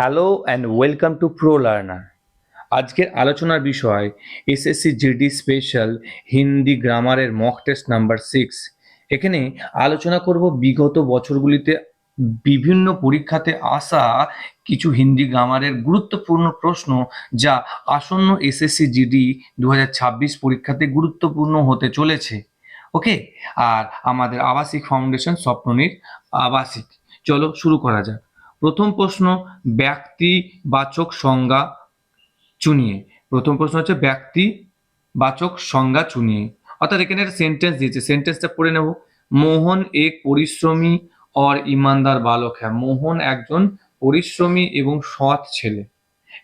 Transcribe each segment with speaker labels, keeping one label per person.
Speaker 1: Hello and welcome to pro learner. আজকের আলোচনার বিষয় এসএসসি জিডি স্পেশাল হিন্দি গ্রামারের মক টেস্ট নাম্বার সিক্স। এখানে আলোচনা করব বিগত বছরগুলিতে বিভিন্ন পরীক্ষাতে আসা কিছু হিন্দি গ্রামারের গুরুত্বপূর্ণ প্রশ্ন যা আসন্ন এসএসসি জিডি দু হাজার ছাব্বিশ পরীক্ষাতে গুরুত্বপূর্ণ হতে চলেছে। ওকে? আর আমাদের আবাসিক ফাউন্ডেশন স্বপ্ননীর আবাসিক। চলো শুরু করা যাক। প্রথম প্রশ্ন ব্যক্তিবাচক সংজ্ঞা চুনিয়ে। প্রথম প্রশ্ন হচ্ছে ব্যক্তিবাচক সংজ্ঞা চুনিয়ে। অর্থাৎ এখানে একটা সেন্টেন্স দিয়েছে। সেন্টেন্সটা পড়ে নেব। মোহন এক পরিশ্রমী অর ইমানদার বালক। হ্যাঁ মোহন একজন পরিশ্রমী এবং সৎ ছেলে।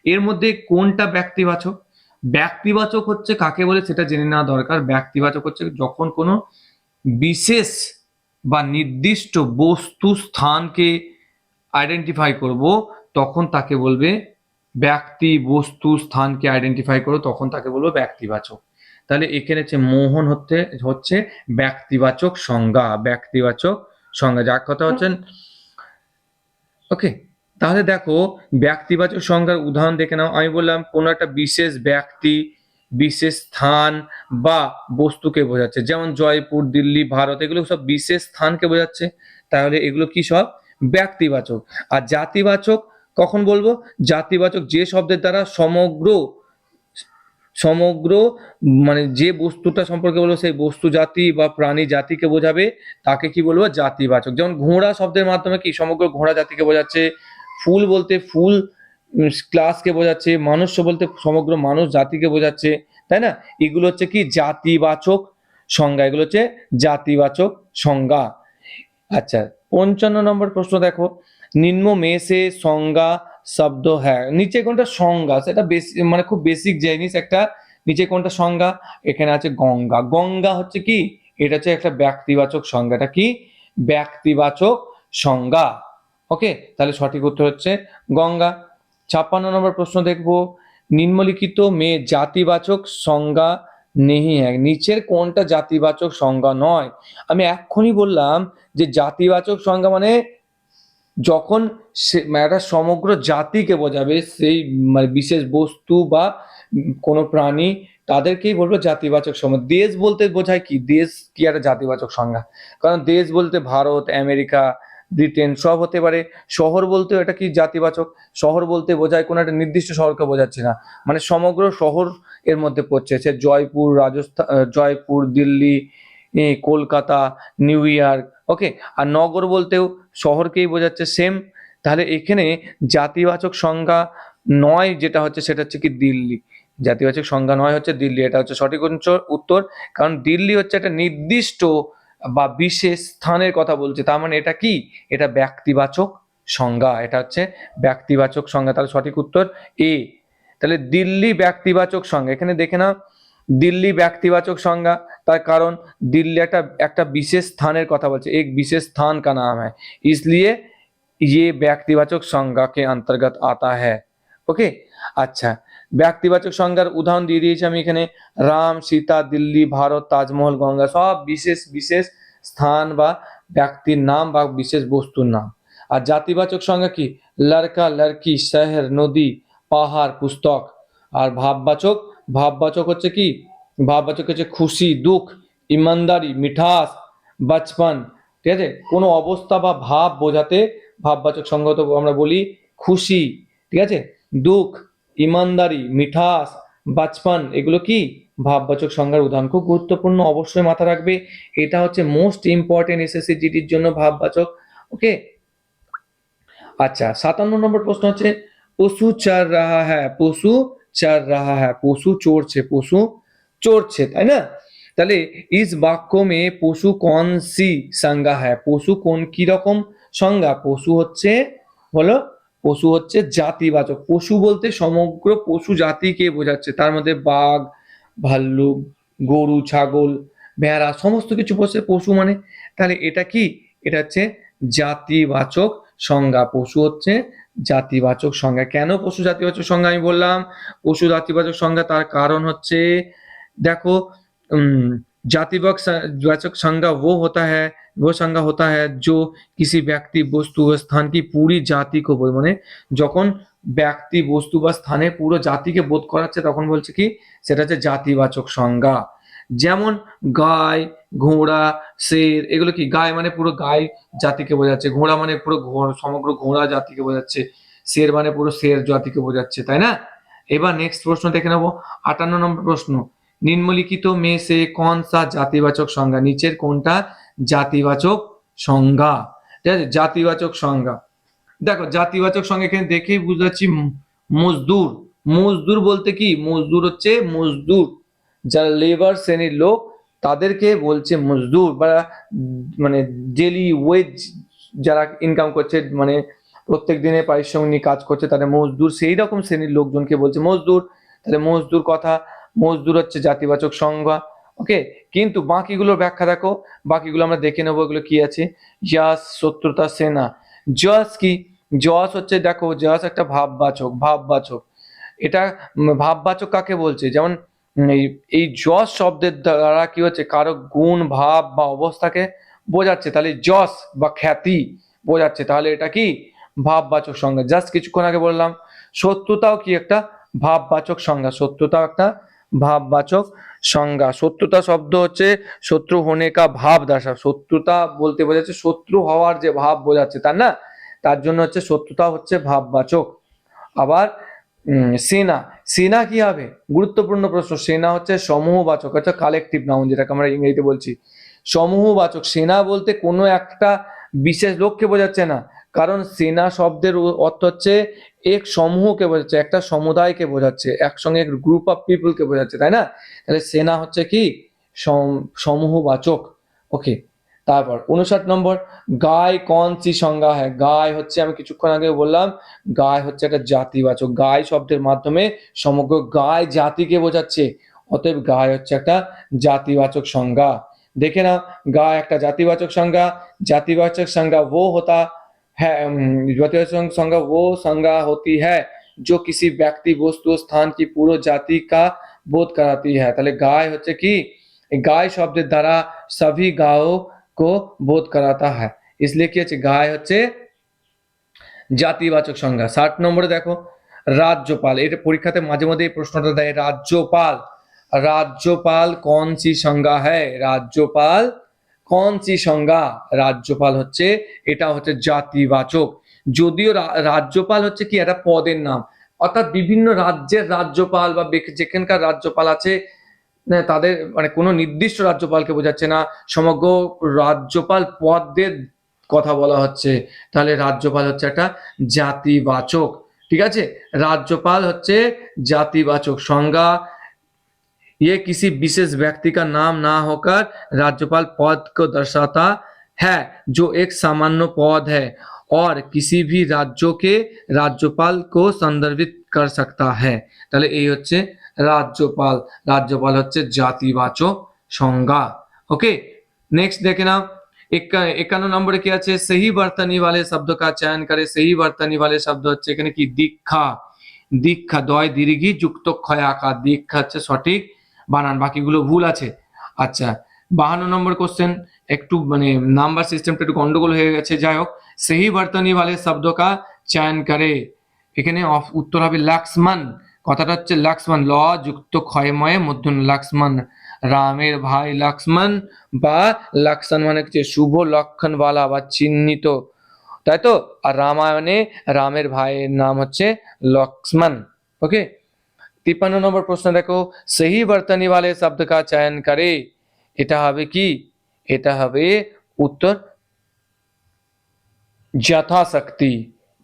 Speaker 1: এর মধ্যে কোনটা ব্যক্তিবাচক? ব্যক্তিবাচক হচ্ছে কাকে বলে সেটা জেনে নেওয়া দরকার। ব্যক্তিবাচক হচ্ছে যখন কোনো বিশেষ বা নির্দিষ্ট বস্তু স্থানকে আইডেন্টিফাই করব, তখন তাকে বলবে ব্যক্তি, বস্তু, স্থানকে আইডেন্টিফাই করো, তখন তাকে বলব ব্যক্তিবাচক। তাহলে এখানে হচ্ছে মোহন হচ্ছে হচ্ছে ব্যক্তিবাচক সংজ্ঞা ব্যক্তিবাচক সংজ্ঞা। যার কথা হচ্ছেন ওকে তাহলে দেখো ব্যক্তিবাচক সংজ্ঞার উদাহরণ দেখে নাও। আমি বললাম কোনো একটা বিশেষ ব্যক্তি, বিশেষ স্থান বা বস্তুকে বোঝাচ্ছে। যেমন জয়পুর, দিল্লি, ভারত, এগুলো সব বিশেষ স্থানকে বোঝাচ্ছে। তাহলে এগুলো কি সব? ব্যক্তিবাচক। আর জাতিবাচক, কখন বলব? জাতিবাচক যে শব্দের দ্বারা সমগ্র সমগ্র মানে যে বস্তুটা সম্পর্কে বলব, সেই বস্তু জাতি বা প্রাণী জাতিকে বোঝাবে, তাকে কি বলব? জাতিবাচক। যেমন ঘোড়া শব্দের মাধ্যমে কি সমগ্র ঘোড়া জাতিকে বোঝাচ্ছে? ফুল বলতে ফুল ক্লাসকে বোঝাচ্ছে মানুষ বলতে সমগ্র মানুষ জাতিকে বোঝাচ্ছে, তাই না? এগুলো হচ্ছে কি? জাতিবাচক সংজ্ঞা। এগুলো হচ্ছে জাতিবাচক সংজ্ঞা। আচ্ছা পঞ্চান্ন নম্বর প্রশ্ন দেখো। নিম্ন মেসে সংজ্ঞা, শব্দ হ্যাঁ। নিচে কোনটা সংজ্ঞা? সেটা বেশি মানে খুব বেসিক জিনিস একটা। নিচে কোনটা সংজ্ঞা? এখানে আছে গঙ্গা। গঙ্গা হচ্ছে কি? এটা হচ্ছে একটা ব্যক্তিবাচক সংজ্ঞাটা কি? ব্যক্তিবাচক সংজ্ঞা। ওকে তাহলে সঠিক উত্তর হচ্ছে গঙ্গা। ছাপ্পান্ন নম্বর প্রশ্ন দেখব। নিম্নলিখিত মে জাতিবাচক সংজ্ঞা নেহি হ্যাঁ নিচের কোনটা জাতিবাচক সংজ্ঞা নয়। আমি এক্ষুনি বললাম যে জাতিবাচক সংজ্ঞা মানে যখন সে, একটা সমগ্র জাতিকে বোঝাবে, সেই মানে বিশেষ বস্তু বা কোনো প্রাণী, তাদেরকেই বলব জাতিবাচক সংজ্ঞা। দেশ বলতে বোঝায় কি? দেশ কি একটা জাতিবাচক সংজ্ঞা? কারণ দেশ বলতে ভারত, আমেরিকা ব্রিটেন সব হতে পারে। শহর বলতেও এটা কি জাতিবাচক? শহর বলতে বোঝায় কোনো একটা নির্দিষ্ট শহরকে বোঝাচ্ছে না। মানে সমগ্র শহর এর মধ্যে পড়ছে। সে Jaipur Rajasthan Jaipur, Delhi Kolkata, New York okay আর নগর বলতেও শহরকেই বোঝাচ্ছে সেম তাহলে এখানে জাতিবাচক সংজ্ঞা নয় যেটা হচ্ছে সেটা হচ্ছে কি দিল্লি। জাতিবাচক সংজ্ঞা নয় হচ্ছে দিল্লি। এটা হচ্ছে সঠিক উত্তর- উত্তর। কারণ দিল্লি হচ্ছে একটা নির্দিষ্ট বা বিশেষ স্থানের কথা বলছে তার মানে এটা কি এটা ব্যক্তিবাচক সংজ্ঞা এটা হচ্ছে ব্যক্তিবাচক সংজ্ঞা তাহলে সঠিক উত্তর এ তাহলে দিল্লি ব্যক্তিবাচক সংজ্ঞা এখানে দেখে নাও দিল্লি ব্যক্তিবাচক সংজ্ঞা তার কারণ दिल्ली একটা একটা বিশেষ স্থানের কথা বলছে एक विशेष स्थान का नाम है इसलिए ये ব্যক্তিবাচক সংজ্ঞা के अंतर्गत आता है ওকে আচ্ছা ব্যক্তিবাচক সংজ্ঞার উদাহরণ দিয়ে দিয়েছি আমি এখানে। রাম, সীতা, দিল্লি, ভারত, তাজমহল, গঙ্গা, সব বিশেষ বিশেষ স্থান বা ব্যক্তির নাম বা বিশেষ বস্তুর নাম। আর জাতিবাচক সংজ্ঞা কি? লড়কা লড়কি শহর, নদী, পাহাড়, পুস্তক। আর ভাববাচক ভাববাচক হচ্ছে কি? ভাববাচক হচ্ছে খুশি, দুঃখ, ইমানদারি, মিঠাস, বাচপন, ঠিক আছে? কোনো অবস্থা বা ভাব বোঝাতে ভাববাচক সঙ্গত আমরা বলি খুশি, ঠিক আছে? দুঃখ ইমানদারি, মিঠাস, বাচপন, এগুলো কি? ভাববাচক সংজ্ঞার উদাহরণ। খুব গুরুত্বপূর্ণ, অবশ্যই মাথা রাখবে। এটা হচ্ছে মোস্ট ইম্পর্টেন্ট এসএসসি জিডির জন্য ভাববাচক। ওকে আচ্ছা সাতান্ন নম্বর প্রশ্ন হচ্ছে, পশু চর রাহা হ্যাঁ পশু চর রাহা হ্যাঁ পশু চড়ছে পশু চড়ছে, তাই না? তাহলে ইস বাক্য মে পশু কোন সি সংজ্ঞা হ্যাঁ পশু কোন কি রকম সংজ্ঞা? পশু হচ্ছে, হলো পশু হচ্ছে জাতিবাচক। পশু বলতে সমগ্র পশু জাতিকে বোঝাচ্ছে। তার মধ্যে বাঘ, ভাল্লুক, গরু, ছাগল, ভেড়া, সমস্ত কিছু বসে পশু মানে। তাহলে এটা কি? এটা হচ্ছে জাতিবাচক সংজ্ঞা। পশু হচ্ছে জাতিবাচক সংজ্ঞা। কেন পশু জাতিবাচক সংজ্ঞা আমি বললাম? পশু জাতিবাচক সংজ্ঞা তার কারণ হচ্ছে, দেখো जातिवाचक वाचक संज्ञा वो होता है वो संज्ञा होता है जो किसी ব্যক্তি বস্তু ও স্থান কি পুরি জাতি কো বোঝ- মানে যখন ব্যক্তি বস্তু বা স্থানে পুরো জাতিকে বোধ করাচ্ছে তখন বলছে কি সেটা হচ্ছে জাতিবাচক সংজ্ঞা যেমন গায় ঘোড়া শের এগুলো কি গায় মানে পুরো গায় জাতিকে বোঝাচ্ছে ঘোড়া মানে পুরো ঘো- সমগ্র ঘোড়া জাতিকে বোঝাচ্ছে শের মানে পুরো শের জাতিকে বোঝাচ্ছে তাই না এবার নেক্সট প্রশ্ন দেখে নেবো আটান্ন নম্বর প্রশ্ন নিম্নলিখিত মে সে কোন সা জাতিবাচক সংজ্ঞা? নিচের কোনটা? জাতিবাচক সংজ্ঞা। ঠিক আছে? জাতিবাচক সংজ্ঞা। দেখো, জাতিবাচক সংজ্ঞা এখানে দেখেই বুঝতে পারছি, মজদুর। মজদুর বলতে কি? মজদুর হচ্ছে মজদুর। যারা লেবার শ্রেণির লোক, তাদেরকে বলছে মজদুর। বা মানে ডেলি ওয়েজ যারা ইনকাম করছে মানে প্রত্যেক দিনে পারিশ্রমিক নিয়ে কাজ করছে, তাদের মজদুর। সেই রকম শ্রেণির লোকজনকে বলছে মজদুর। তাহলে মজদুর কথা মজদুর হচ্ছে জাতিবাচক সংজ্ঞা ওকে কিন্তু বাকিগুলোর ব্যাখ্যা দেখো, বাকিগুলো আমরা দেখে নেব এগুলো কি আছে। ইয়াস শত্রুতা, সেনা। জস কি? জস হচ্ছে দেখো জস একটা ভাববাচক ভাববাচক। এটা ভাববাচক কাকে বলছে? যেমন এই এই যশ শব্দের দ্বারা কি হচ্ছে? কারও গুণ, ভাব বা অবস্থাকে বোঝাচ্ছে। তাহলে যশ বা খ্যাতি বোঝাচ্ছে। তাহলে এটা কি? ভাববাচক সংজ্ঞা। জাস্ট কিছুক্ষণ আগে বললাম, শত্রুতাও কি একটা ভাববাচক সংজ্ঞা? শত্রুতাও একটা ভাববাচক সংজ্ঞা। শত্রুতা শব্দ হচ্ছে শত্রু হনে কা ভাব দাসা। শত্রুতা বলতে বোঝাচ্ছে শত্রু হওয়ার যে ভাব বোঝাচ্ছে তার না? তার জন্য হচ্ছে শত্রুতা হচ্ছে ভাববাচক। আবার সেনা। সেনা কি হবে? গুরুত্বপূর্ণ প্রশ্ন। সেনা হচ্ছে সমূহবাচক হচ্ছে কালেকটিভ নাউন যেটাকে আমরা ইংরেজিতে বলছি। সমূহবাচক। সেনা বলতে কোনো একটা বিশেষ লোককে বোঝাচ্ছে না। কারণ সেনা শব্দের অর্থ হচ্ছে এক সমূহকে বোঝাচ্ছে, একটা সমুদায়কে বোঝাচ্ছে, একসঙ্গে এক গ্রুপ অফ পিপলকে বোঝাচ্ছে, তাই না? তাহলে সেনা হচ্ছে কি? সমূহবাচক। ওকে তারপর উনষাট নম্বর গায় কন সি সংজ্ঞা হ্যাঁ। গায় হচ্ছে, আমি কিছুক্ষণ আগে বললাম গায় হচ্ছে একটা জাতিবাচক। গায় শব্দের মাধ্যমে সমগ্র গায় জাতিকে বোঝাচ্ছে, অতএব গায় হচ্ছে একটা জাতিবাচক সংজ্ঞা। দেখে নাও গায় একটা জাতিবাচক সংজ্ঞা জাতিবাচক সংজ্ঞা ও হতা है अम, जातिवाचक संज्ञा वो संज्ञा होती है जो किसी व्यक्ति वस्तु स्थान की पूर्व जाति का बोध कराती है তাহলে গায় হচ্ছে কি এই গায় শব্দের দ্বারা सभी गायों को बोध कराता है इसलिए কি হচ্ছে গায় হচ্ছে জাতিবাচক সংজ্ঞা ষাট নম্বরে দেখো রাজ্যপাল এটা পরীক্ষাতে মাঝে মাঝে এই প্রশ্নটা দেয় রাজ্যপাল রাজ্যপাল কোন সি সংজ্ঞা হ্যায় রাজ্যপাল কোন সি সংজ্ঞা রাজ্যপাল হচ্ছে, এটা হচ্ছে জাতিবাচক। যদিও রাজ্যপাল হচ্ছে কি, একটা পদের নাম। অর্থাৎ বিভিন্ন রাজ্যের রাজ্যপাল বা যেখানকার রাজ্যপাল আছে তাদের মানে কোনো নির্দিষ্ট রাজ্যপালকে বোঝাচ্ছে না। সমগ্র রাজ্যপাল পদের কথা বলা হচ্ছে। তাহলে রাজ্যপাল হচ্ছে একটা জাতিবাচক। ঠিক আছে? রাজ্যপাল হচ্ছে জাতিবাচক সংজ্ঞা ये किसी विशेष व्यक्ति का नाम ना होकर राज्यपाल पद को दर्शाता है जो एक सामान्य पद है और किसी भी राज्यों के राज्यपाल को संदर्भित कर सकता है তাহলে এই হচ্ছে রাজ্যপাল রাজ্যপাল হচ্ছে জাতিবাচক সংজ্ঞা ওকে नेक्स्ट देखे ना इक्का- একান্ন নম্বরে কি আছে सही बर्तनी वाले शब्द का चयन करे सही बर्तनी वाले शब्द হচ্ছে এখানে কি দীক্ষা দীক্ষা দয় দীর্ঘি যুক্ত ক্ষয় আকার দীক্ষা হচ্ছে সঠিক বানান, বাকিগুলো ভুল আছে। আচ্ছা বাহান্ন নম্বর কোশ্চেন একটু মানে নাম্বার সিস্টেমটা একটু গন্ডগোল হয়ে গেছে, যাই হোক। সেই বর্তনী ভালে শব্দ কা চয়ন করে। এখানে উত্তর হবে লাক্সমান কথাটা হচ্ছে লাক্সমান ল যুক্ত ক্ষয়ময়ে, মধ্যন লাক্সমান রামের ভাই লাক্সমান বা লাক্সমান মানে হচ্ছে শুভ লক্ষণওয়ালা বা চিহ্নিত। তাই তো? আর রামায়ণে রামের ভাইয়ের নাম হচ্ছে লক্সমান ওকে তিপ্পান্ন নম্বর প্রশ্ন দেখো, সেহি বর্তনী वाले শব্দ কা চয়ন করে এটা হবে কি? এটা হবে উত্তর যথাশক্তি।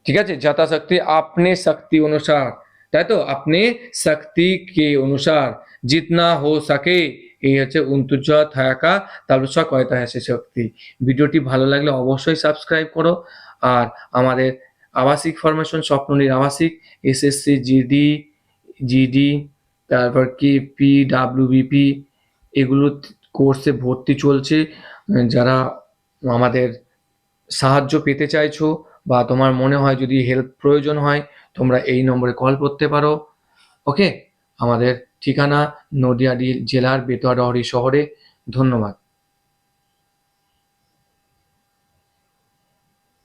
Speaker 1: ঠিক আছে? যথাশক্তি আপনি শক্তি অনুসার। তাই তো? আপনি শক্তি কে অনুসার? জিতনা হো সকে। এই হচ্ছে উন্তুজ থাকা তালুসা কয়তা হ্যাঁ শক্তি। ভিডিওটি ভালো লাগলে অবশ্যই সাবস্ক্রাইব করো। আর আমাদের আবাসিক ফরমেশন স্বপ্ননির আবাসিক এসএসসি জিডি জিডি তারপর কি পি ডাব্লিউবিপি এগুলো কোর্সে ভর্তি চলছে। যারা আমাদের সাহায্য পেতে চাইছো বা তোমার মনে হয় যদি হেল্প প্রয়োজন হয়, তোমরা এই নম্বরে কল করতে পারো। ওকে আমাদের ঠিকানা নদিয়া ডি- জেলার বেতোয়াডহরি শহরে। ধন্যবাদ।